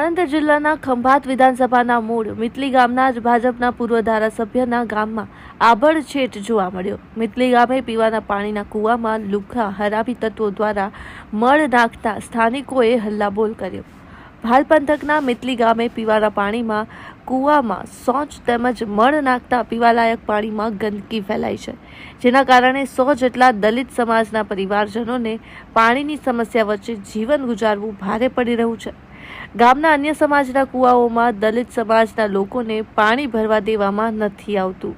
જિલ્લાના ખંભાત વિધાનસભાના મૂળ મિતલી ગામના જ ભાજપના પૂર્વ ધારાસભ્યના ગામમાં આભડછેટ જોવા મળ્યો. મિતલી ગામે પીવાના પાણીના કૂવામાં લુખ્ખા હરામી તત્વો દ્વારા મળ નાખતા સ્થાનિકોએ હલ્લાબોલ કર્યો. ભાલ પંથકના મિતલી ગામે પીવાના પાણીમાં કૂવામાં સોચ તેમજ મળ નાખતા પીવાલાયક પાણીમાં ગંદકી ફેલાઈ છે, જેના કારણે સો જેટલા દલિત સમાજના પરિવારજનોને પાણીની સમસ્યા વચ્ચે જીવન ગુજારવું ભારે પડી રહ્યું છે. ગામના અન્ય સમાજના કૂવાઓમાં દલિત સમાજના લોકોને પાણી ભરવા દેવામાં નથી આવતું.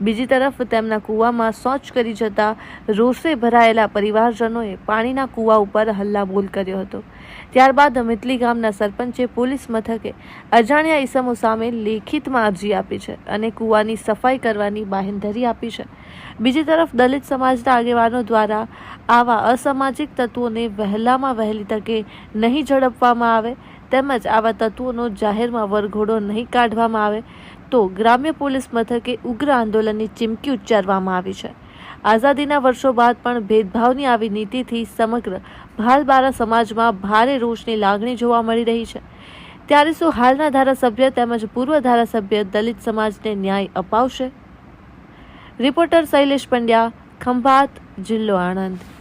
બીજી તરફ તેમના કૂવામાં શૌચ કરી જતા રોષે ભરાયેલા પરિવારજનોએ પાણીના કૂવા ઉપર હલ્લાબોલ કર્યો હતો. ત્યારબાદ મિતલી ગામના સરપંચે પોલીસ મથકે અજાણ્યા ઈસમો સામે લેખિતમાં અરજી આપી છે અને કૂવાની સફાઈ કરવાની બાહેંધરી આપી છે. બીજી તરફ દલિત સમાજના આગેવાનો દ્વારા આવા અસામાજિક તત્વોને વહેલામાં વહેલી તકે નહીં ઝડપવામાં આવે તેમજ આવા તત્વોનો જાહેરમાં વરઘોડો નહીં કાઢવામાં આવે તો ગ્રામ્ય પોલીસ મથકે ઉગ્ર આંદોલનની ચીમકી ઉચ્ચારવામાં આવી છે. આઝાદીના વર્ષો બાદ પણ ભેદભાવની આવી નીતિથી સમગ્ર ભાલબારા સમાજમાં ભારે રોષની લાગણી જોવા મળી રહી છે. ત્યારે શું હાલના ધારાસભ્ય તેમજ પૂર્વ ધારાસભ્ય દલિત સમાજને ન્યાય અપાવશે? રિપોર્ટર શૈલેષ પંડ્યા, ખંભાત, જિલ્લો આણંદ.